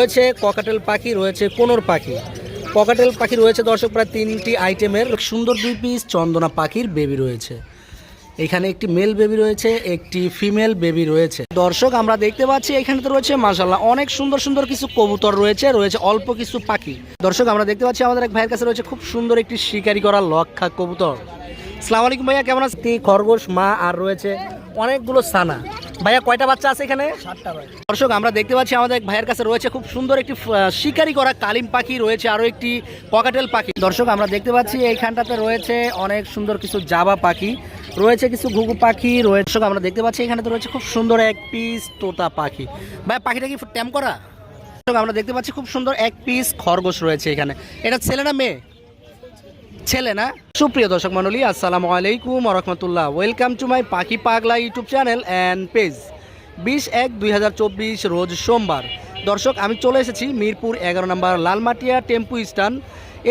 রয়েছে, ককাটেল পাখি রয়েছে কোনোর পাখি। ককাটেল পাখি রয়েছে দর্শক, প্রায় তিনটি আইটেমের। সুন্দর দুই পিস চন্দনা পাখির বেবি রয়েছে। এখানে একটি মেল বেবি রয়েছে, একটি ফিমেল বেবি রয়েছে। দর্শক, আমরা দেখতে পাচ্ছি এখানে তো রয়েছে মাসাল্লাহ অনেক সুন্দর সুন্দর কিছু কবুতর রয়েছে রয়েছে অল্প কিছু পাখি। দর্শক, আমরা দেখতে পাচ্ছি আমাদের এক ভাইয়ের কাছে রয়েছে খুব সুন্দর একটি শিকারি করা লক্ষা কবুতর। সালাম আলাইকুম ভাইয়া, কেমন আছে খরগোশ, মা, আর রয়েছে অনেকগুলো সানা। ভাইয়া কয়টা বাচ্চা আছে এখানে? দর্শক আমরা দেখতে পাচ্ছি আমাদের ভাইয়ের কাছে রয়েছে খুব সুন্দর একটি শিকারি করা কালিম পাখি রয়েছে আরও একটি ককাটেল পাখি। দর্শক আমরা দেখতে পাচ্ছি এইখানটাতে রয়েছে অনেক সুন্দর কিছু জাবা পাখি রয়েছে কিছু ঘুঘু পাখি রয়েছে আমরা দেখতে পাচ্ছি এখানে তো রয়েছে খুব সুন্দর এক পিস তোতা পাখি। ভাই পাখিটা কি ট্যাম করা? আমরা দেখতে পাচ্ছি খুব সুন্দর এক পিস খরগোশ রয়েছে এখানে। এটা ছেলে না মেয়ে? ছেলে না? সুপ্রিয় দর্শক মন্ডলী আসসালামু আলাইকুম রহমতুল্লাহ। ওয়েলকাম টু মাই পাখি পাগলা ইউটিউব চ্যানেল অ্যান্ড পেজ বিশ এক দুই রোজ সোমবার। দর্শক, আমি চলে এসেছি মিরপুর এগারো নম্বর লালমাটিয়া টেম্পু স্ট্যান্ড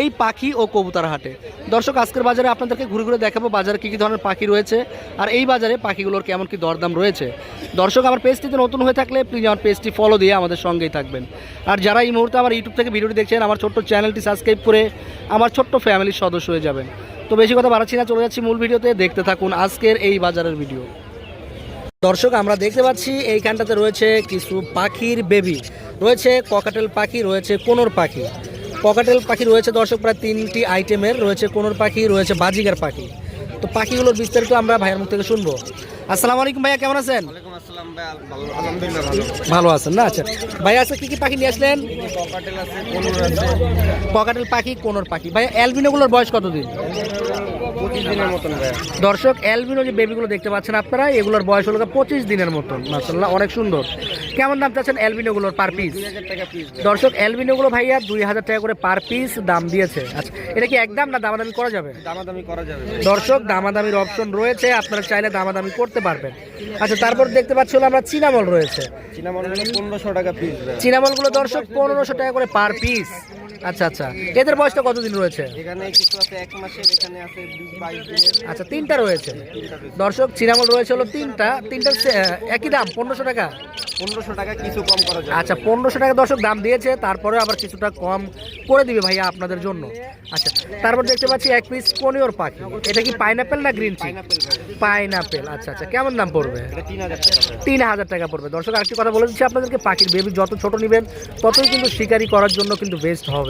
এই পাখি ও কবুতর হাটে। দর্শক, আজকের বাজারে আপনাদেরকে ঘুরে ঘুরে দেখাবো বাজারে কী কী ধরনের পাখি রয়েছে আর এই বাজারে পাখিগুলোর কেমন কী দরদাম রয়েছে। দর্শক, আমার পেজটিতে নতুন হয়ে থাকলে প্লিজ আমার পেজটি ফলো দিয়ে আমাদের সঙ্গেই থাকবেন। আর যারা এই মুহূর্তে আমার ইউটিউব থেকে ভিডিওটি দেখছেন, আমার ছোট্ট চ্যানেলটি সাবস্ক্রাইব করে আমার ছোট্ট ফ্যামিলির সদস্য হয়ে যাবেন। তো বেশি কথা বাড়াচ্ছি না, চলে যাচ্ছি মূল ভিডিওতে। দেখতে থাকুন আজকের এই বাজারের ভিডিও। দর্শক, আমরা দেখতে পাচ্ছি এইখানটাতে রয়েছে কিছু পাখির বেবি রয়েছে ককাটেল পাখি, রয়েছে কোনোর পাখি। ককাটেল পাখি রয়েছে দর্শক প্রায় তিনটি আইটেমের রয়েছে কোনোর পাখি রয়েছে বাজিগার পাখি। তো পাখিগুলোর বিস্তারিত আমরা ভাইয়ের মুখ থেকে শুনব। আসসালামু আলাইকুম ভাইয়া কেমন আছেন? ভালো- আছেন না? আচ্ছা। ভাইয়া আছে কি কি পাখি নিয়ে আসলেন? ককাটেল পাখি কোনোর পাখি। ভাইয়া অ্যালবিনোগুলোর বয়স কতদিন? দর্শক অ্যালবিনো যে বেবিগুলো দেখতে পাচ্ছেন আপনারা এগুলোর বয়স হলো পঁচিশ দিনের মতন। মাসাল্লাহ অনেক সুন্দর। কেমন দাম চাচ্ছেন অ্যালবিনোগুলোর পার পিস দর্শক অ্যালবিনোগুলো ভাইয়া দুই হাজার টাকা করে পার পিস দাম দিয়েছে। আচ্ছা এটা কি একদম না দামাদামি করা যাবে? দামাদামি করা যাবে দর্শক দামাদামির অপশন রয়েছে আপনারা চাইলে দামাদামি করতে পারবেন। আচ্ছা তারপর দেখতে পাচ্ছি হলো আমরা চিনামল রয়েছে। চিনামল পনেরোশো টাকা পিস চিনামলগুলো দর্শক পনেরোশো টাকা করে পার পিস আচ্ছা আচ্ছা। এদের বয়সটা কতদিন রয়েছে? এখানে কিছু আছে এক মাসের এখানে আছে বিশ বাইশ দিনের। আচ্ছা তিনটা রয়েছে। দর্শক চিনামল রয়েছে হলো তিনটা। তিনটা একই দাম পনেরোশো টাকা? পনেরোশো টাকা কিছু কম করা আচ্ছা পনেরোশো টাকা দর্শক দাম দিয়েছে তারপরে আবার কিছুটা কম করে দিবে ভাইয়া আপনাদের জন্য। আচ্ছা তারপর দেখতে পাচ্ছি এক পিস পনিওর পাখি। এটা কি পাইনাপেল না গ্রিন চিক পাইনাপেল আচ্ছা আচ্ছা কেমন দাম পড়বে? তিন হাজার টাকা পড়বে। দর্শক আরেকটি কথা বলে দিচ্ছি আপনাদেরকে পাখির বেবি যত ছোট নেবেন ততই কিন্তু শিকারি করার জন্য কিন্তু বেস্ট হবে।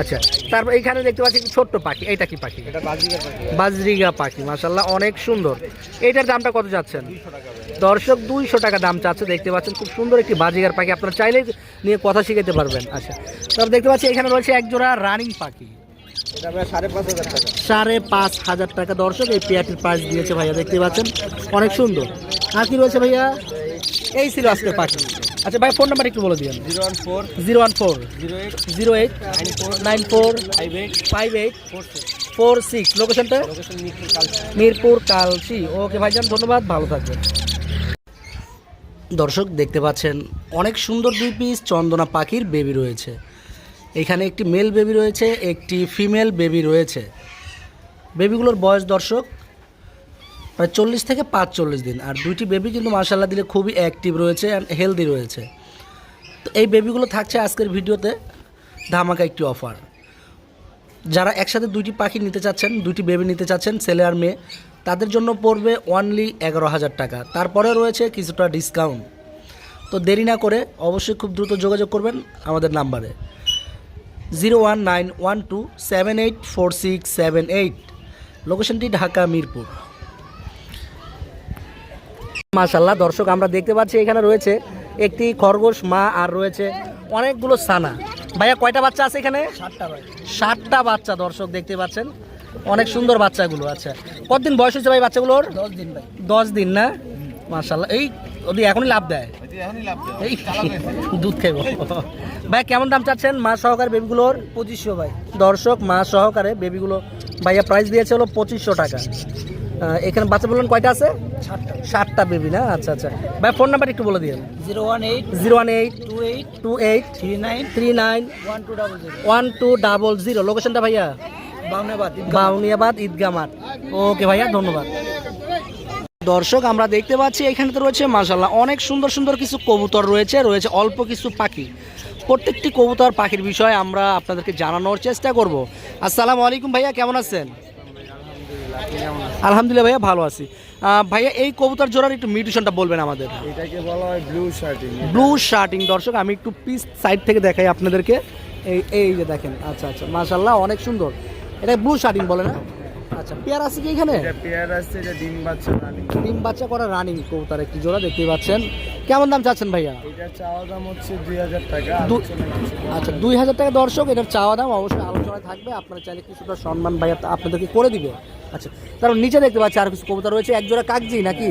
আচ্ছা তারপর এইখানে দেখতে পাচ্ছি ছোট্ট পাখি এইটা কি পাখি? বাজরিগা পাখি। মাসাল্লাহ অনেক সুন্দর। এইটার দামটা কত যাচ্ছেন? দর্শক দুইশো টাকা দাম চাচ্ছে দেখতে পাচ্ছেন খুব সুন্দর একটি বাজিগার পাখি আপনারা চাইলে নিয়ে কথা শিখাতে পারবেন। আচ্ছা তারপর দেখতে পাচ্ছি এখানে রয়েছে এক জোড়া রানিং পাখি। সাড়ে পাঁচ হাজার টাকা। দর্শক এই পেয়ারটির প্রাইস দিয়েছে ভাইয়া দেখতে পাচ্ছেন অনেক সুন্দর। আর কি রয়েছে ভাইয়া? এই ছিল আজকের পাখি। আচ্ছা ভাই ফোন নাম্বার একটু বলে দিন zero one four zero one four zero eight zero eight nine four nine four five eight five eight four six. Four six. লোকেশনটা মিরপুর কালসি ওকে ভাইজান ধন্যবাদ ভালো থাকবেন। দর্শক দেখতে পাচ্ছেন অনেক সুন্দর দুই পিস চন্দনা পাখির বেবি রয়েছে। এখানে একটি মেল বেবি রয়েছে একটি ফিমেল বেবি রয়েছে। বেবিগুলোর বয়স দর্শক প্রায় চল্লিশ থেকে পাঁচচল্লিশ দিন। আর দুইটি বেবি কিন্তু মার্শাল্লাহ দিলে খুবই অ্যাক্টিভ রয়েছে অ্যান্ড হেলদি রয়েছে। তো এই বেবিগুলো থাকছে আজকের ভিডিওতে, ধামাকা একটি অফার যারা একসাথে দুইটি পাখি নিতে চাচ্ছেন, দুইটি বেবি নিতে চাচ্ছেন, ছেলে আর মেয়ে, তাদের জন্য পড়বে অনলি এগারো হাজার টাকা। তারপরে রয়েছে কিছুটা ডিসকাউন্ট তো দেরি না করে অবশ্যই খুব দ্রুত যোগাযোগ করবেন আমাদের নাম্বারে। Zero one nine one two seven eight four six seven eight. লোকেশনটি Dhaka Mirpur. মাশাল্লাহ দর্শক আমরা দেখতে পাচ্ছি এখানে রয়েছে একটি খরগোশ মা আর রয়েছে অনেকগুলো সানা। ভাইয়া কয়টা বাচ্চা আছে এখানে? ষাটটা বাচ্চা দর্শক দেখতে পাচ্ছেন। অনেক সুন্দর বাচ্চাগুলো আচ্ছা কতদিন বয়স হয়েছে ভাই বাচ্চাগুলোর? দশ দিন না? মার্শাল্লাহ এই ওদের এখনই লাভ দেয়? লাভ এই দুধ খাইব ভাই কেমন দাম চাচ্ছেন মা সহকারে বেবিগুলোর? পঁচিশশো ভাই। দর্শক মা সহকারে বেবিগুলো ভাইয়া প্রাইস দিয়েছে হলো পঁচিশশো টাকা। এখানে বাচ্চা বললেন কয়টা আছে? সাতটা। ষাটটা বেবি না? আচ্ছা আচ্ছা। ভাই ফোন নাম্বার একটু বলে দিন zero one eight zero one eight two eight two eight three nine three nine one two double zero. One two double zero লোকেশনটা ভাইয়া বাউনিয়াবাদ মাঠ ওকে ভাইয়া ধন্যবাদ। দর্শক আমরা দেখতে পাচ্ছি এখানে তো রয়েছে মাসাল্লাহ অনেক সুন্দর সুন্দর কিছু কবুতর রয়েছে রয়েছে অল্প কিছু পাখি। প্রত্যেকটি কবুতর পাখির বিষয়ে আমরা আপনাদেরকে জানানোর চেষ্টা করব। আসসালামু আলাইকুম ভাইয়া কেমন আছেন? আলহামদুলিল্লাহ ভাইয়া ভালো আছি। ভাইয়া এই কবুতর জোড়ার একটু মিউটেশনটা বলবেন আমাদের। এটাকে বলা হয় ব্লু শার্টিং ব্লু শার্টিং দর্শক আমি একটু পিস সাইড থেকে দেখাই আপনাদেরকে। এই এই যে দেখেন আচ্ছা আচ্ছা মাশাল্লাহ অনেক সুন্দর। এটা ব্লু শার্টিং বলে না? আচ্ছা পেয়ার আছে কি এখানে? পেয়ার আসছে এটা ডিম বাচ্চা রানিং ডিম বাচ্চা করা রানিং কবুতর একটি জোড়া দেখতেই পাচ্ছেন। কেমন দাম চাচ্ছেন ভাইয়া? এটা চাওয়া দাম হচ্ছে দুই হাজার টাকা। আচ্ছা দুই হাজার টাকা দর্শক এটার চাওয়া দাম অবশ্যই আলোচনায় থাকবে। আপনারা চাইলে কিছুটা সম্মান ভাইয়া আপনাদেরকে করে দিবে। আচ্ছা তারপর নিচে দেখতে পাচ্ছি আর কিছু কবুতর রয়েছে। এক জোড়া কাকজি নাকি?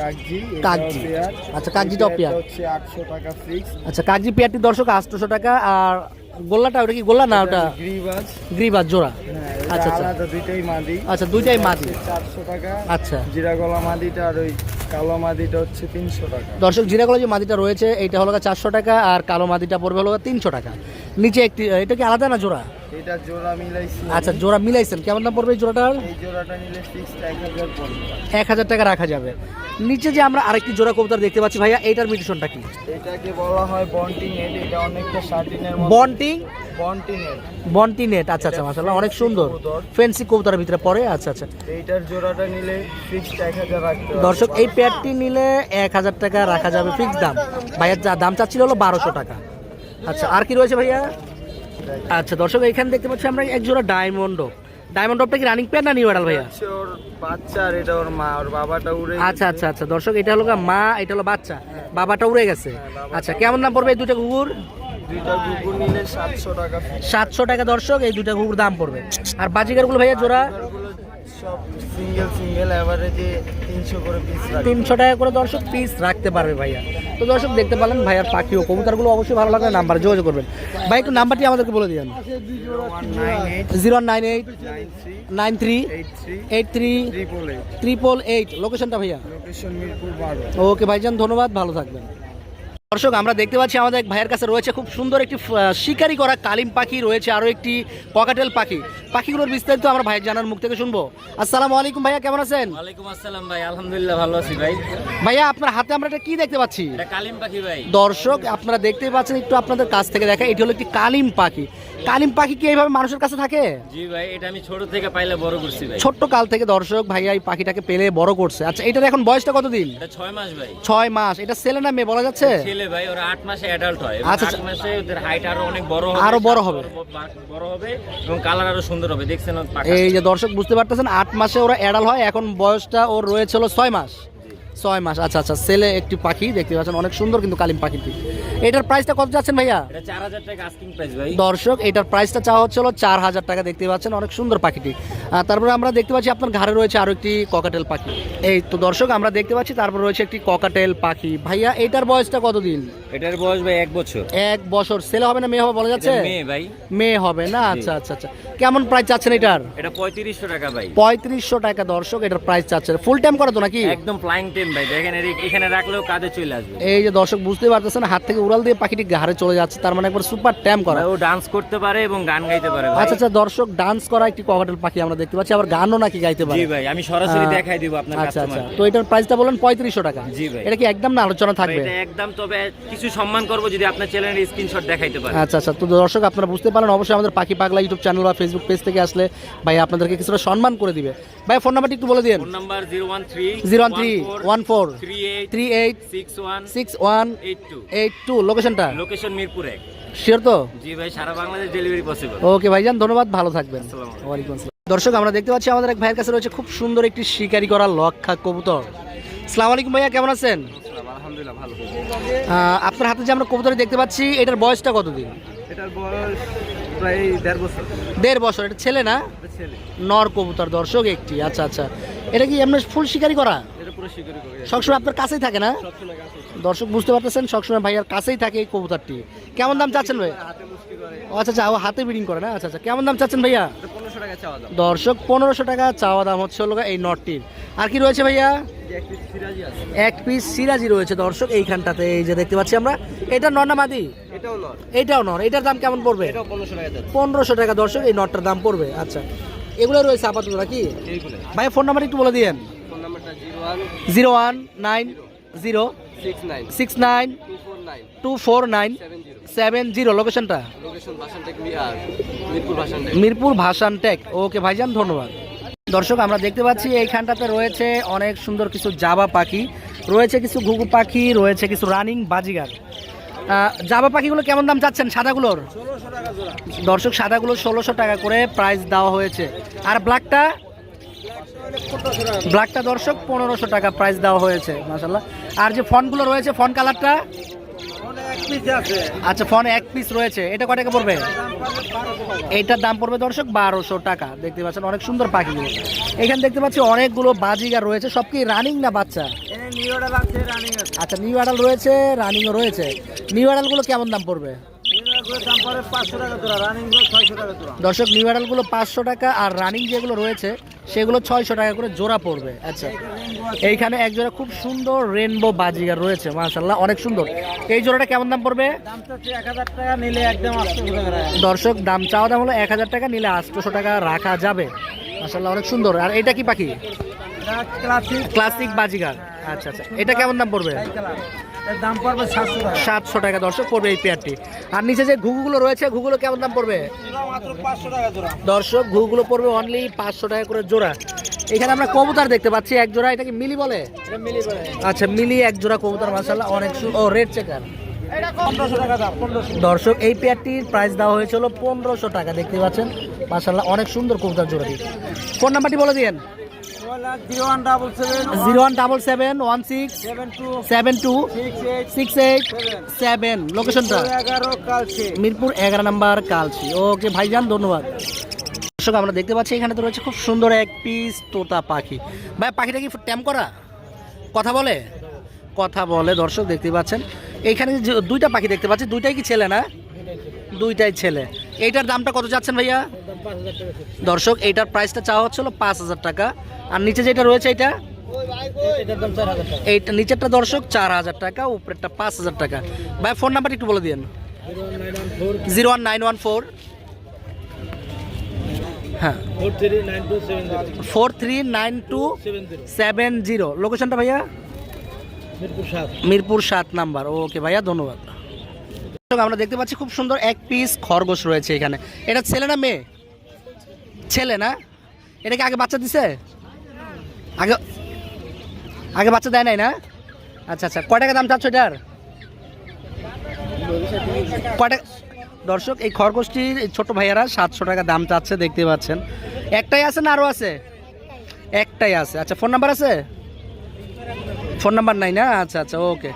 কাগজি কাগজি। পেয়ার। আচ্ছা, কাগজিটাও পেয়ার। হচ্ছে আটশো টাকা ফিক্স আচ্ছা কাকজি পেয়ারটি দর্শক আটশোশো টাকা আর গোল্লাটা ওটা কি গোল্লা না ওটা? গ্রিবাজ। গ্রিবাজ জোড়া। হ্যাঁ আচ্ছা, আচ্ছা। দুইটাই মাদি। আচ্ছা দুইটাই মাদি। চারশো টাকা। আচ্ছা। জিরা গলা মাদিটা আর ওই কালো মাদিটা হচ্ছে তিনশো টাকা। দর্শক জিরাগুলো যে মাদিটা রয়েছে এইটা হলো চারশো টাকা আর কালো মাদিটা পড়বে হলো তিনশো টাকা। নিচে একটি এটা কি আলাদা না জোড়া? এটা জোড়া মিলাইছি আচ্ছা জোড়া মিলাইছেন। কেমন দাম পড়বে এই জোড়াটার এই জোড়াটা নিলে ফিক্সড এক হাজার পড়বে। টাকা রাখা যাবে। নিচে যে আমরা আরেকটি জোড়া কবুতর দেখতে পাচ্ছি ভাইয়া এইটার মিউটেশনটা কি? এটাকে বলা হয় বন্টি নেট এটা অনেকটা শার্টিনের মতো। বন্টিং বন্টি নেট আচ্ছা আচ্ছা মাসাল্লাহ অনেক সুন্দর। ফেন্সি কবুতরের ভিতরে পড়ে আচ্ছা আচ্ছা। এইটার জোড়াটা নিলে ফিক্সড এক হাজার রাখতে দর্শক এই প্যাডটি নিলে এক হাজার টাকা রাখা যাবে ফিক্স দাম। ভাইয়ার যা দাম চাচ্ছিল হলো বারোশো টাকা। আচ্ছা আর কি রয়েছে ভাইয়া? আচ্ছা দর্শক এখানে দেখতে পাচ্ছি আমরা এক জোড়া ডায়মন্ড ডায়মন্ড অফটা কি রানিং প্যাড না নিউ অ্যাডাল ভাইয়া? ওর বাচ্চা আর এটা ওর মা ওর বাবাটা উড়ে আচ্ছা আচ্ছা আচ্ছা দর্শক এটা হলো মা এটা হলো বাচ্চা। বাবাটা উড়ে গেছে। আচ্ছা কেমন দাম পড়বে এই দুটো কুকুর? সাতশো টাকা দর্শক এই দুটা কুকুর দাম পড়বে। আর বাজিগারগুলো ভাইয়া জোড়া? তিনশো টাকা করে দর্শক পিস রাখতে পারবে ভাইয়া। তো দর্শক দেখতে পারলেন ভাইয়ার পাখি ও কবুতরগুলো অবশ্যই ভালো লাগলে নাম্বার যোগাযোগ করবেন। ভাই একটু নাম্বারটি আমাদেরকে বলে দিন। Zero nine eight nine three eight three triple eight লোকেশনটা ভাইয়া। ওকে ভাইজান ধন্যবাদ ভালো থাকবেন। দর্শক আমরা দেখতে পাচ্ছি আমাদের এক ভাইয়ের কাছে রয়েছে খুব সুন্দর একটি শিকারি করা কালিম পাখি রয়েছে আরও একটি পকাটেল পাখি। পাখিগুলোর বিস্তারিত আমরা ভাইয়ের জানার মুখ থেকে শুনব। আসসালামু আলাইকুম ভাইয়া কেমন আছেন? ওয়ালাইকুম আসসালাম ভাই আলহামদুলিল্লাহ ভালো আছি ভাই। ভাইয়া আপনার হাতে আমরা এটা কি দেখতে পাচ্ছি? এটা কালিম পাখি ভাই। দর্শক আপনারা দেখতে পাচ্ছেন একটু আপনাদের কাছ থেকে দেখা এটি হলো একটি কালিম পাখি। কালিম পাখি কি এইভাবে মানুষের কাছে থাকে? জি ভাই এটা আমি ছোট থেকে পাইলে বড় করছি ভাই। ছোট্ট কাল থেকে দর্শক ভাইয়া এই পাখিটাকে পেলে বড় করছে। আচ্ছা এটার এখন বয়সটা কতদিন? এটা ছয় মাস ভাই। ছয় মাস। এটা ছেলে না মেয়ে বলা যাচ্ছে? ছেলে ভাই ওরা আট মাসে অ্যাডাল্ট হয়। আচ্ছা, আট আচ্ছা। মাসে ওদের হাইট আরও অনেক বড় হবে আরও বড় হবে। বড় হবে এবং কালার আরও সুন্দর হবে। দেখছেন পাখা। এই যে দর্শক বুঝতে পারতেছেন আট মাসে ওরা অ্যাডাল্ট হয় এখন বয়সটা ওর রয়েছে হলো ছয় মাস। ছয় মাস আচ্ছা আচ্ছা সেলে একটি পাখি দেখতে পাচ্ছেন অনেক সুন্দর কিন্তু কালিম পাখিটি এটার প্রাইসটা কত যাচ্ছেন ভাইয়া? দর্শক এটার প্রাইসটা চাওয়া হচ্ছিল চার হাজার টাকা দেখতে পাচ্ছেন অনেক সুন্দর পাখিটি। তারপরে আমরা দেখতে পাচ্ছি আপনার ঘরে রয়েছে আরও একটি ককাটেল পাখি। এই তো দর্শক আমরা দেখতে পাচ্ছি তারপর রয়েছে একটি ককাটেল পাখি। ভাইয়া এটার বয়সটা কতদিন? এটার বয়স ভাই এক বছর। এক বছর। ছেলে হবে না মেয়ে হবে বলা যাচ্ছে? মেয়ে ভাই। মেয়ে হবে না? আচ্ছা আচ্ছা আচ্ছা। কেমন প্রাইস চাচ্ছেন এটার? এটা পঁয়ত্রিশশো টাকা ভাই। পঁয়ত্রিশশো টাকা দর্শক এটার প্রাইস চাচ্ছেন। ফুল টাইম করা তো নাকি? একদম ফ্লাইং টেম ভাই। দেখেন এখানে রাখলেও কাজে চলে আসবে। এই যে দর্শক বুঝতে পারতেছেন হাত থেকে উড়াল দিয়ে পাখিটি ঘাড়ে চলে যাচ্ছে। তার মানে একবার সুপার ট্যাম করা। ও ডান্স করতে পারে এবং গান গাইতে পারে আচ্ছা আচ্ছা দর্শক ডান্স করা একটি ককাটেল পাখি আমরা দেখতে পাচ্ছি। আবার গানও নাকি গাইতে পারে। জি ভাই আমি সরাসরি দেখাই দিব আপনার আচ্ছা আচ্ছা। তো এটার প্রাইসটা বলেন পঁয়ত্রিশশো টাকা। জি ভাই। এটা কি একদম না আলোচনা থাকবে? এটা একদম তবে কিছু সম্মান করব যদি আপনার চ্যানেলের স্ক্রিনশট দেখাইতে পারে আচ্ছা আচ্ছা। তো দর্শক আপনারা বুঝতে পারেন অবশ্যই আমাদের পাখি পাগলা ইউটিউব চ্যানেল বা ফেসবুক পেজ থেকে আসলে ভাই আপনাদেরকে কিছুটা সম্মান করে দিবে। ভাই ফোন নাম্বারটি একটু বলে দিন phone number zero one three zero one three one four three eight three eight six one six one eight two eight two লোকেশনটা লোকেশন মিরপুর এক। শিওর তো? জি ভাই সারা বাংলাদেশ ডেলিভারি পসিবল ওকে ভাইজান ধন্যবাদ ভালো থাকবেন। আসসালামু আলাইকুম। ওয়ালাইকুম আসসালাম। দর্শক আমরা দেখতে পাচ্ছি আমাদের এক ভাইয়ের কাছে রয়েছে খুব সুন্দর একটি শিকারি করা লক্ষা কবুতর। সালাম আলাইকুম ভাইয়া কেমন আছেন? আলহামদুলিল্লাহ ভালো। আপনার হাতে যে আমরা কবুতর দেখতে পাচ্ছি এটার বয়সটা কতদিন? এটার বয়স প্রায় দেড় বছর। দেড় বছর এটা ছেলে না? ছেলে। নর কবুতর দর্শক একটি আচ্ছা আচ্ছা। এটা কি এমনি ফুল শিকারি করা? সবসময় আপনার কাছেই থাকে না? দর্শক বুঝতে পারতেছেন সবসময় ভাইয়ার কাছেই থাকে এই কবুতরটি। কেমন দাম চাচ্ছেন ভাই? আচ্ছা আচ্ছা ও হাতে বিডিং করে না? আচ্ছা আচ্ছা কেমন দাম চাচ্ছেন ভাইয়া? পনেরোশো টাকা চাওয়া দাম। দর্শক পনেরোশো টাকা চাওয়া দাম হচ্ছে হলো এই নটটির আর কি রয়েছে ভাইয়া? এক পিস সিরাজি রয়েছে দর্শক এইখানটাতে এই যে দেখতে পাচ্ছি আমরা। এটা নর না মাদি? এটাও নর। এটাও নর। এটার দাম কেমন পড়বে? পনেরোশো টাকা দর্শক এই নটটার দাম পড়বে। আচ্ছা এগুলো রয়েছে আপাতত নাকি? ভাই ফোন নাম্বার একটু বলে দিয়েন। Zero one nine zero six nine two four nine seven zero. লোকেশনটা মিরপুর ভাসান টেক ওকে ভাইজান ধন্যবাদ। দর্শক, আমরা দেখতে পাচ্ছি এইখানটাতে রয়েছে অনেক সুন্দর কিছু জাবা পাখি, রয়েছে কিছু ঘুঘু পাখি, রয়েছে কিছু রানিং বাজিগার। জাবা পাখিগুলো কেমন দাম চাচ্ছেন সাদাগুলোর? দর্শক, সাদাগুলো ষোলোশো টাকা করে প্রাইস দেওয়া হয়েছে। আর ব্ল্যাকটা ব্ল্যাকটা দর্শক, পনেরোশো টাকা প্রাইস দেওয়া হয়েছে মাসাল্লাহ আর যে ফোনগুলো রয়েছে ফোন কালারটা আচ্ছা ফোন এক পিস রয়েছে। এটা কয় টাকা পড়বে? এইটার দাম পড়বে দর্শক বারোশো টাকা। দেখতে পাচ্ছেন অনেক সুন্দর পাখি। এখানে দেখতে পাচ্ছি অনেকগুলো বাজিগার রয়েছে। সব কি রানিং না বাচ্চা? আচ্ছা নিউ আডাল রয়েছে রানিংও রয়েছে। নিউ আডালগুলো কেমন দাম পড়বে? দর্শক নিউ আডালগুলো পাঁচশো টাকা আর রানিং যেগুলো রয়েছে সেগুলো ছয়শো টাকা করে জোড়া পড়বে। আচ্ছা এইখানে এক জোড়া খুব সুন্দর রেনবো বাজিগার রয়েছে মাশাল্লাহ অনেক সুন্দর। এই জোড়াটা কেমন দাম পড়বে? দর্শক দাম চাওয়া দাম হলো এক হাজার টাকা নিলে আটশোশো টাকা রাখা যাবে। মাশাল্লাহ অনেক সুন্দর। আর এটা কি পাখি? ক্লাসিক বাজিগার। আচ্ছা আচ্ছা এটা কেমন দাম পড়বে? দাম পড়বে সাতশো টাকা। সাতশো টাকা দর্শক পড়বে এই পেয়ারটি। আর নিচে যে ঘুঘুগুলো রয়েছে ঘুঘুগুলো কেমন দাম পড়বে? দর্শক ঘুঘুগুলো পড়বে অনলি পাঁচশো টাকা করে জোড়া। এখানে আমরা কবুতর দেখতে পাচ্ছি এক জোড়া। এটা কি মিলি বলে? আচ্ছা মিলি এক জোড়া কবুতর মাসাল্লাহ অনেক ও রেড চেকার পনেরোশো টাকা দাম দর্শক এই পেয়ারটির প্রাইস দেওয়া হয়েছিল পনেরোশো টাকা দেখতে পাচ্ছেন? মাসাল্লাহ অনেক সুন্দর কবুতর জোড়াটি। ফোন নাম্বারটি বলে দিন zero one double seven one six seven two six eight seven লোকেশনটা মিরপুর এগারো নাম্বার কালচি। ওকে ভাইজান, ধন্যবাদ। দর্শক, আমরা দেখতে পাচ্ছি এখানে তো রয়েছে খুব সুন্দর এক পিস তোতা পাখি। ভাই, পাখিটা কি ট্যাম করা? কথা বলে? কথা বলে, দর্শক, দেখতে পাচ্ছেন। এইখানে দুইটা পাখি দেখতে পাচ্ছি, দুইটাই কি ছেলে না? দুইটাই ছেলে। এইটার দামটা কত চাচ্ছেন ভাইয়া? দর্শক এইটার প্রাইসটা চাওয়া হচ্ছিল পাঁচ হাজার টাকা। আর নিচে যেটা রয়েছে এটা? এইটা নিচেরটা দর্শক চার হাজার টাকা উপরেরটা পাঁচ হাজার টাকা। ভাই ফোন নাম্বারটা একটু বলে দিন zero one nine one four. হ্যাঁ। Four three nine two seven zero. লোকেশনটা ভাইয়া? মিরপুর সাত। নাম্বার। ওকে ভাইয়া ধন্যবাদ। আমরা দেখতে পাচ্ছি খুব সুন্দর এক পিস খরগোশ রয়েছে এখানে। এটা ছেলে না মেয়ে? ছেলে না? এটা কি আগে বাচ্চা দিছে? আগে আগে বাচ্চা দেয় নাই না? আচ্ছা আচ্ছা। কয় টাকা দাম চাচ্ছ এটার? দর্শক, এই খরগোশটির ছোট ভাইয়ারা সাতশো টাকা দাম চাচ্ছে, দেখতে পাচ্ছেন। একটাই আছে না আরও আছে? একটাই আছে। আচ্ছা ফোন নাম্বার আছে? ফোন নাম্বার নাই না? আচ্ছা আচ্ছা ওকে।